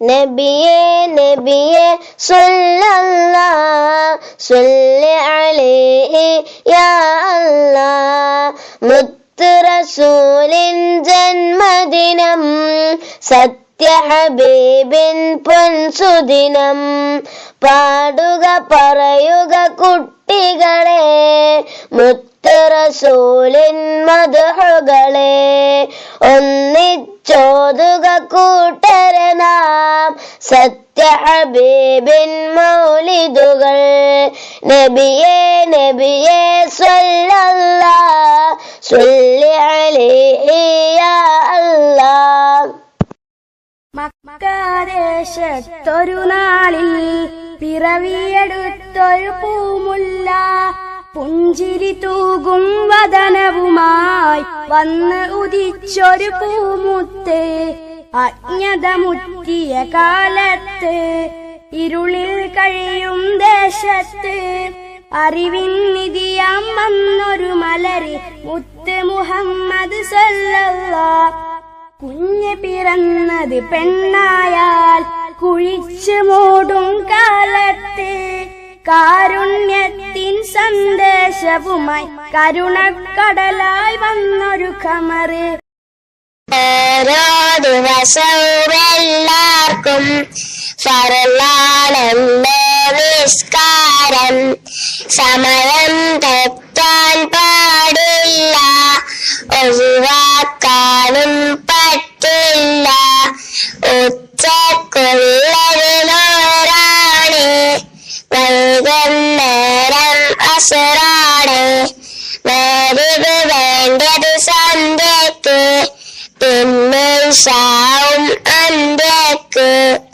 നബിയേ നബിയേ സല്ലല്ലാ സല്ലി അലൈഹി യാ അല്ലാ മുത്ത് ജന്മദിനം സത്യ ഹബീബിൻ പൊൻസുദിനം. പാടുക പറയുക കുട്ടികളെ മുത്ത് റസൂലിൻ ഒന്നിച്ചോതുക കൂട്ടരെ നാം സത്യ ഹബീബിൻ മൗലിദുകൾ. നബിയെ നബിയെ സ്വല്ല സ്വല്ലി അലൈഹി യാ അല്ലാഹ്. മക്കാദേശത്തൊരു നാളിൽ പിറവിയെടുത്തൊരു പൂമുല്ല. പുഞ്ചിരി തൂകും വദനവുമായി വന്ന് ഉദിച്ചൊരു പൂമുത്ത് അജ്ഞത മുറ്റിയ കാലത്ത് ഇരുളിൽ കഴിയും ദേശത്ത് അറിവിൻ നിധിയാം വന്നൊരു മലരി മുത്ത് മുഹമ്മദ് സല്ലല്ലാ കുഞ്ഞ് പിറന്നത് പെണ്ണായാൽ കുഴിച്ചു മൂടും കാലത്ത് കാരുണ്യത്തിൻ സന്ദേശവുമായി കരുണക്കടലായി വന്നൊരു കമറ് ദിവസവുമെല്ലാവർക്കും ഫറലാണെന്ന് നിസ്കാരം. സമയം തെറ്റാൻ പാടില്ല ഒഴിവാക്കാനും പറ്റില്ല. ഉച്ചക്കുള്ളതിനോരാണ് വൈകുന്നേരം അസുറാണ് sound and echo.